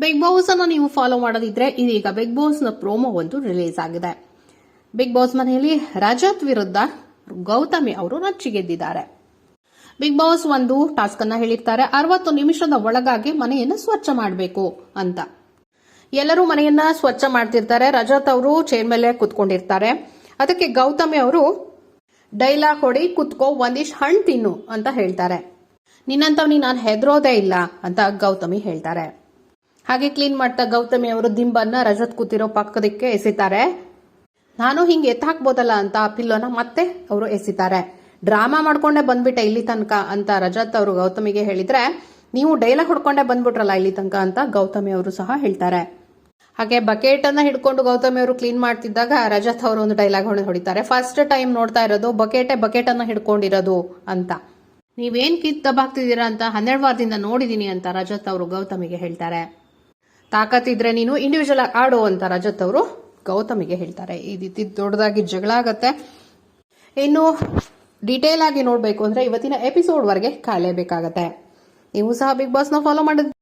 Big boss ಅನ್ನು ನೀವು follow ಮಾಡೋದಿದ್ರೆ ಇದೀಗ ಬಿಗ್ ಬಾಸ್ನ ಪ್ರೋಮೋ ಒಂದು ರಿಲೀಸ್ ಆಗಿದೆ. ಬಿಗ್ ಬಾಸ್ ಮನೆಯಲ್ಲಿ ರಜತ್ ವಿರುದ್ಧ ಗೌತಮಿ ಅವರು ರಚ್ಚಿಗೆದ್ದಿದ್ದಾರೆ. ಬಿಗ್ ಬಾಸ್ ಒಂದು ಟಾಸ್ಕ್ ಅನ್ನ ಹೇಳಿರ್ತಾರೆ. ಅರವತ್ತು ನಿಮಿಷದ ಒಳಗಾಗಿ ಮನೆಯನ್ನು ಸ್ವಚ್ಛ ಮಾಡಬೇಕು ಅಂತ. ಎಲ್ಲರೂ ಮನೆಯನ್ನ ಸ್ವಚ್ಛ ಮಾಡ್ತಿರ್ತಾರೆ. ರಜತ್ ಅವರು ಚೇರ್ ಮೇಲೆ ಕುತ್ಕೊಂಡಿರ್ತಾರೆ. ಅದಕ್ಕೆ ಗೌತಮಿ ಅವರು, ಡೈಲಾಗ್ ಹೊಡಿ, ಕುತ್ಕೋ, ಒಂದಿಷ್ಟು ಹಣ್ಣು ತಿನ್ನು ಅಂತ ಹೇಳ್ತಾರೆ. ನಿನ್ನಂತವನಿ ನಾನು ಹೆದರೋದೇ ಇಲ್ಲ ಅಂತ ಗೌತಮಿ ಹೇಳ್ತಾರೆ. ಹಾಗೆ ಕ್ಲೀನ್ ಮಾಡ್ತಾ ಗೌತಮಿ ಅವರು ದಿಂಬನ್ನ ರಜತ್ ಕೂತಿರೋ ಪಕ್ಕದಕ್ಕೆ ಎಸಿತಾರೆ. ನಾನು ಹಿಂಗೆ ಎತ್ತ ಹಾಕ್ಬೋದಲ್ಲ ಅಂತ ಆ ಪಿಲ್ಲೋನ ಮತ್ತೆ ಅವರು ಎಸಿತಾರೆ. ಡ್ರಾಮಾ ಮಾಡ್ಕೊಂಡೆ ಬಂದ್ಬಿಟ್ಟೆ ಇಲ್ಲಿ ತನಕ ಅಂತ ರಜತ್ ಅವರು ಗೌತಮಿಗೆ ಹೇಳಿದ್ರೆ, ನೀವು ಡೈಲಾಗ್ ಹೊಡ್ಕೊಂಡೇ ಬಂದ್ಬಿಟ್ರಲ್ಲ ಇಲ್ಲಿ ತನಕ ಅಂತ ಗೌತಮಿ ಅವರು ಸಹ ಹೇಳ್ತಾರೆ. ಹಾಗೆ ಬಕೆಟ್ ಅನ್ನ ಹಿಡ್ಕೊಂಡು ಗೌತಮಿ ಅವರು ಕ್ಲೀನ್ ಮಾಡ್ತಿದ್ದಾಗ ರಜತ್ ಅವರು ಒಂದು ಡೈಲಾಗ್ ಹೊಡಿತಾರೆ. ಫಸ್ಟ್ ಟೈಮ್ ನೋಡ್ತಾ ಇರೋದು, ಬಕೆಟೆ ಬಕೆಟ್ ಅನ್ನ ಹಿಡ್ಕೊಂಡಿರೋದು ಅಂತ. ನೀವೇನ್ ಕಿತ್ ದಬಾಕ್ತಿದ್ದೀರಾ ಅಂತ ಹನ್ನೆರಡು ವಾರದಿಂದ ನೋಡಿದೀನಿ ಅಂತ ರಜತ್ ಅವರು ಗೌತಮಿಗೆ ಹೇಳ್ತಾರೆ. ತಾಕತ್ತಿದ್ರೆ ನೀನು ಇಂಡಿವಿಜುವಲ್ ಆಗಿ ಆಡು ಅಂತ ರಜತ್ ಅವರು ಗೌತಮಿಗೆ ಹೇಳ್ತಾರೆ. ಈ ರೀತಿ ದೊಡ್ಡದಾಗಿ ಜಗಳ ಆಗತ್ತೆ. ಇನ್ನು ಡೀಟೇಲ್ ಆಗಿ ನೋಡಬೇಕು ಅಂದ್ರೆ ಇವತ್ತಿನ ಎಪಿಸೋಡ್ ವರೆಗೆ ಕಾಯಲೇಬೇಕಾಗತ್ತೆ. ನೀವು ಸಹ ಬಿಗ್ ಬಾಸ್ನ ಫಾಲೋ ಮಾಡಿದ್ರೆ